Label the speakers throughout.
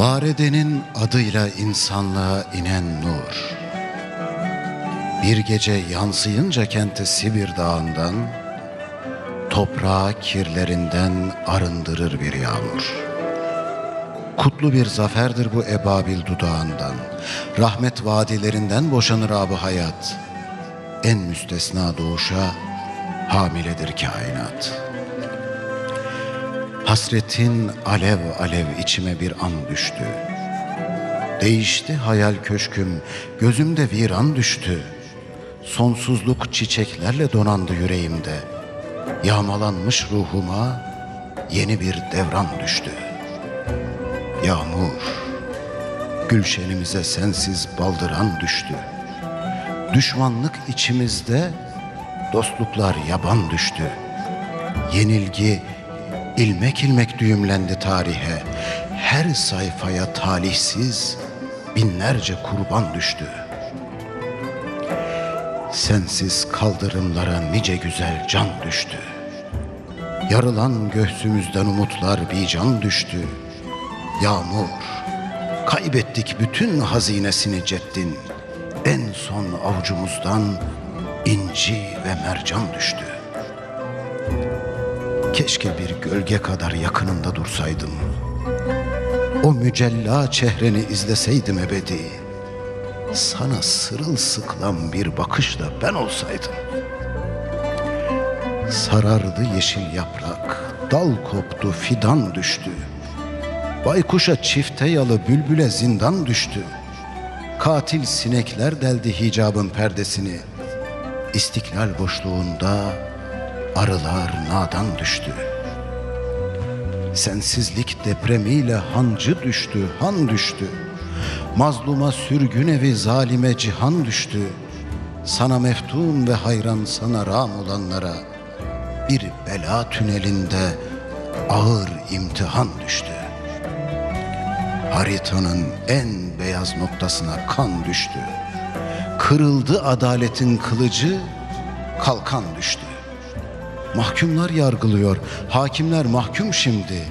Speaker 1: Validenin adıyla insanlığa inen nur. Bir gece yansıyınca kente Sibir dağından, toprağı kirlerinden arındırır bir yağmur. Kutlu bir zaferdir bu ebabil dudağından, rahmet vadilerinden boşanır abı hayat. En müstesna doğuşa hamiledir kainat.'' Hasretin alev alev içime bir an düştü. Değişti hayal köşküm, gözümde viran düştü. Sonsuzluk çiçeklerle donandı yüreğimde. Yağmalanmış ruhuma yeni bir devran düştü. Yağmur, gülşenimize sensiz baldıran düştü. Düşmanlık içimizde, dostluklar yaban düştü. Yenilgi ilmek ilmek düğümlendi tarihe. Her sayfaya talihsiz binlerce kurban düştü. Sensiz kaldırımlara nice güzel can düştü. Yarılan göğsümüzden umutlar bir can düştü. Yağmur, kaybettik bütün hazinesini ceddin. En son avucumuzdan inci ve mercan düştü. Keşke bir gölge kadar yakınında dursaydım. O mücella çehreni izleseydim ebedi. Sana sırılsıklam bir bakışla ben olsaydım. Sarardı yeşil yaprak, dal koptu, fidan düştü. Baykuşa çifte yalı bülbüle zindan düştü. Katil sinekler deldi hicabın perdesini. İstiklal boşluğunda arılar nadan düştü. Sensizlik depremiyle hancı düştü, han düştü. Mazluma sürgün evi zalime cihan düştü. Sana meftun ve hayran sana ram olanlara bir bela tünelinde ağır imtihan düştü. Haritanın en beyaz noktasına kan düştü. Kırıldı adaletin kılıcı, kalkan düştü. Mahkumlar yargılıyor, hakimler mahkum şimdi.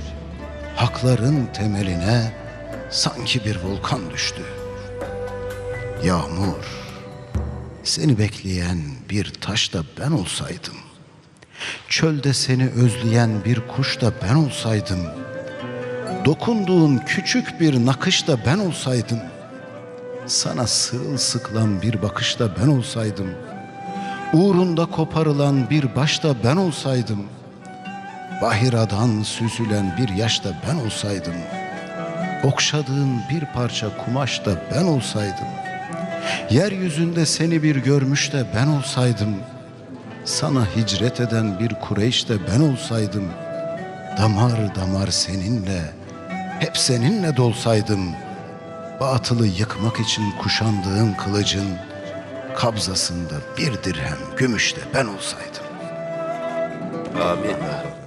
Speaker 1: Hakların temeline sanki bir volkan düştü. Yağmur, seni bekleyen bir taş da ben olsaydım. Çölde seni özleyen bir kuş da ben olsaydım. Dokunduğun küçük bir nakış da ben olsaydım. Sana sırılsıklam bir bakış da ben olsaydım. Uğrunda koparılan bir baş da ben olsaydım. Bahiradan süzülen bir yaş da ben olsaydım. Okşadığın bir parça kumaş da ben olsaydım. Yeryüzünde seni bir görmüş de ben olsaydım. Sana hicret eden bir Kureyş de ben olsaydım. Damar damar seninle, hep seninle dolsaydım. Batılı yıkmak için kuşandığın kılıcın kabzasında bir dirhem gümüşte ben olsaydım.
Speaker 2: Amin.